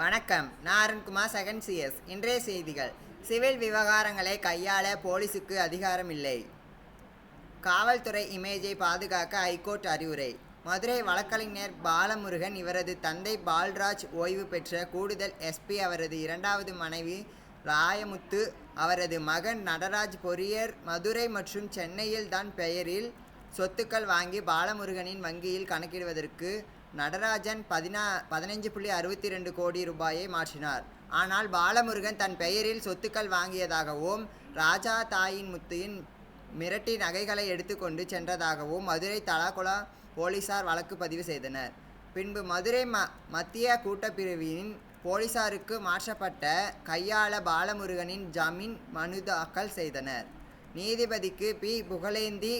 வணக்கம். நான் Arunkumar second CS இன்றைய செய்திகள். சிவில் விவகாரங்களை கையாள போலீசுக்கு அதிகாரம் இல்லை. காவல்துறை இமேஜை பாதுகாக்க ஐகோர்ட் அறிவுரை. மதுரை வழக்கறிஞர் பாலமுருகன் இவரது தந்தை பால்ராஜ் ஓய்வு பெற்ற கூடுதல் எஸ்பி அவரது இரண்டாவது மனைவி ராயமுத்து அவரது மகன் நடராஜ் பொறியர் மதுரை மற்றும் சென்னையில் தான் பெயரில் சொத்துக்கள் வாங்கி பாலமுருகனின் வங்கியில் கணக்கிடுவதற்கு நடராஜன் பதினா பதினைஞ்சு புள்ளி அறுபத்தி ரெண்டு கோடி ரூபாயை மாற்றினார். ஆனால் பாலமுருகன் தன் பெயரில் சொத்துக்கள் வாங்கியதாகவும் ராஜா தாயின் முத்தையின் மிரட்டி நகைகளை எடுத்துக்கொண்டு சென்றதாகவும் மதுரை தலாகுளா போலீசார் வழக்கு பதிவு செய்தனர். பின்பு மதுரை ம மத்திய கூட்டப்பிரிவின் போலீசாருக்கு மாற்றப்பட்ட கையாள பாலமுருகனின் ஜாமீன் மனு தாக்கல் செய்தனர். நீதிபதிக்கு பி. புகழேந்தி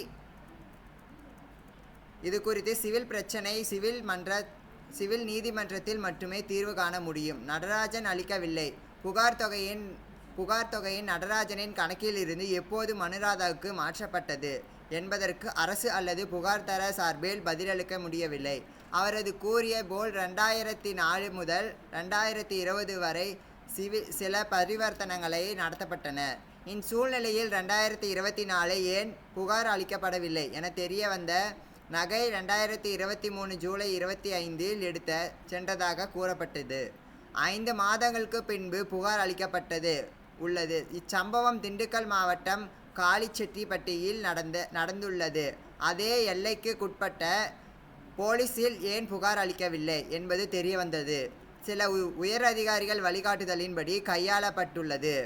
இது குறித்து சிவில் பிரச்சனை சிவில் மன்ற சிவில் நீதிமன்றத்தில் மட்டுமே தீர்வு காண முடியும். நடராஜன் அளிக்கவில்லை. புகார் தொகையின் புகார் தொகையின் நடராஜனின் கணக்கிலிருந்து எப்போது மனுராதாவுக்கு மாற்றப்பட்டது என்பதற்கு அரசு அல்லது புகார்தர சார்பில் பதிலளிக்க முடியவில்லை. அவரது கூறிய போல் ரெண்டாயிரத்தி நாலு முதல் ரெண்டாயிரத்தி இருபது வரை சிவில் சில பரிவர்த்தனங்களை நடத்தப்பட்டன. இச்சூழ்நிலையில் ரெண்டாயிரத்தி இருபத்தி நாலு ஏன் புகார் அளிக்கப்படவில்லை என தெரிய வந்த நகை ரெண்டாயிரத்தி இருபத்தி மூணு ஜூலை இருபத்தி ஐந்தில் எடுத்த சென்றதாக கூறப்பட்டது. ஐந்து மாதங்களுக்கு பின்பு புகார் அளிக்கப்பட்டது உள்ளது. இச்சம்பவம் திண்டுக்கல் மாவட்டம் காளிச்செட்டிப்பட்டியில் நடந்த நடந்துள்ளது. அதே எல்லைக்குட்பட்ட போலீசில் ஏன் புகார் அளிக்கவில்லை என்பது தெரிய வந்தது சில உ உயர் அதிகாரிகள் வழிகாட்டுதலின்படி கையாளப்பட்டுள்ளது.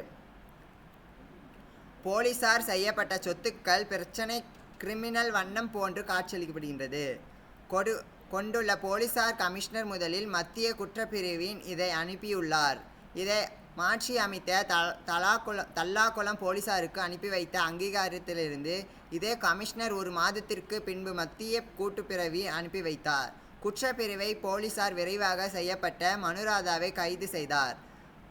போலீசார் செய்யப்பட்ட சொத்துக்கள் பிரச்சனை கிரிமினல் வண்ணம் போன்று காட்சியளிக்கப்படுகின்றது. கொடு கொண்டுள்ள போலீசார் கமிஷனர் முதலில் மத்திய குற்றப்பிரிவின் இதை அனுப்பியுள்ளார். இதை மாற்றி அமைத்த த தலாக்குளம் தல்லாக்குளம் போலீசாருக்கு அனுப்பி வைத்த அங்கீகாரத்திலிருந்து இதே கமிஷனர் ஒரு மாதத்திற்கு பின்பு மத்திய கூட்டுப்பிரவி அனுப்பி வைத்தார். குற்றப்பிரிவை போலீசார் விரைவாக செய்யப்பட்ட மனுராதாவை கைது செய்தார்.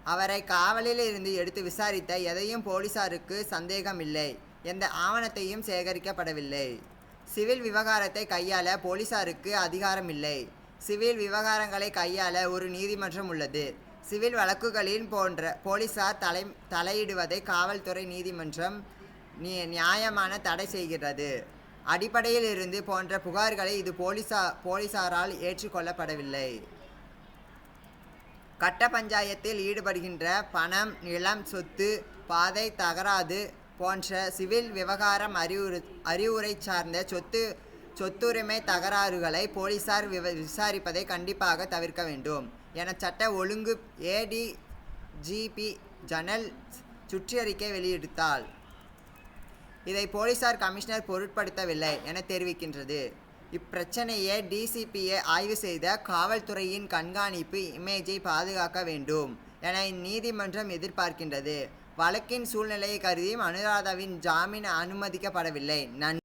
அவரை காவலில் இருந்து எடுத்து விசாரித்த எதையும் போலீசாருக்கு சந்தேகமில்லை. எந்த ஆவணத்தையும் சேகரிக்கப்படவில்லை. சிவில் விவகாரத்தை கையாள போலீசாருக்கு அதிகாரமில்லை. சிவில் விவகாரங்களை கையாள ஒரு நீதிமன்றம் உள்ளது. சிவில் வழக்குகளின் போன்ற போலீசார் தலை தலையிடுவதை காவல்துறை நீதிமன்றம் நி- நியாயமான தடை செய்கிறது. அடிப்படையில் இருந்து போன்ற புகார்களை இது போலீசா போலீசாரால் ஏற்றுக்கொள்ளப்படவில்லை. கட்ட பஞ்சாயத்தில் ஈடுபடுகின்ற பணம் நிலம் சொத்து பாதை தகராது போன்ற சிவில் விவகாரம் அறிவுறு அறிவுரை சார்ந்த சொத்து சொத்துரிமை தகராறுகளை போலீசார் விவ விசாரிப்பதை கண்டிப்பாக தவிர்க்க வேண்டும். என சட்ட ஒழுங்கு ஏடிஜிபி ஜனல் சுற்றறிக்கை வெளியிட்டால் இதை போலீசார் கமிஷனர் பொருட்படுத்தவில்லை என தெரிவிக்கின்றது. இப்பிரச்சனையை டிசிபியை ஆய்வு செய்த காவல்துறையின் கண்காணிப்பு இமேஜை பாதுகாக்க வேண்டும் என இந்நீதிமன்றம் எதிர்பார்க்கின்றது. வழக்கின் சூழ்நிலையை கருதி அனுராதாவின் ஜாமீன் அனுமதிக்கப்படவில்லை. நன்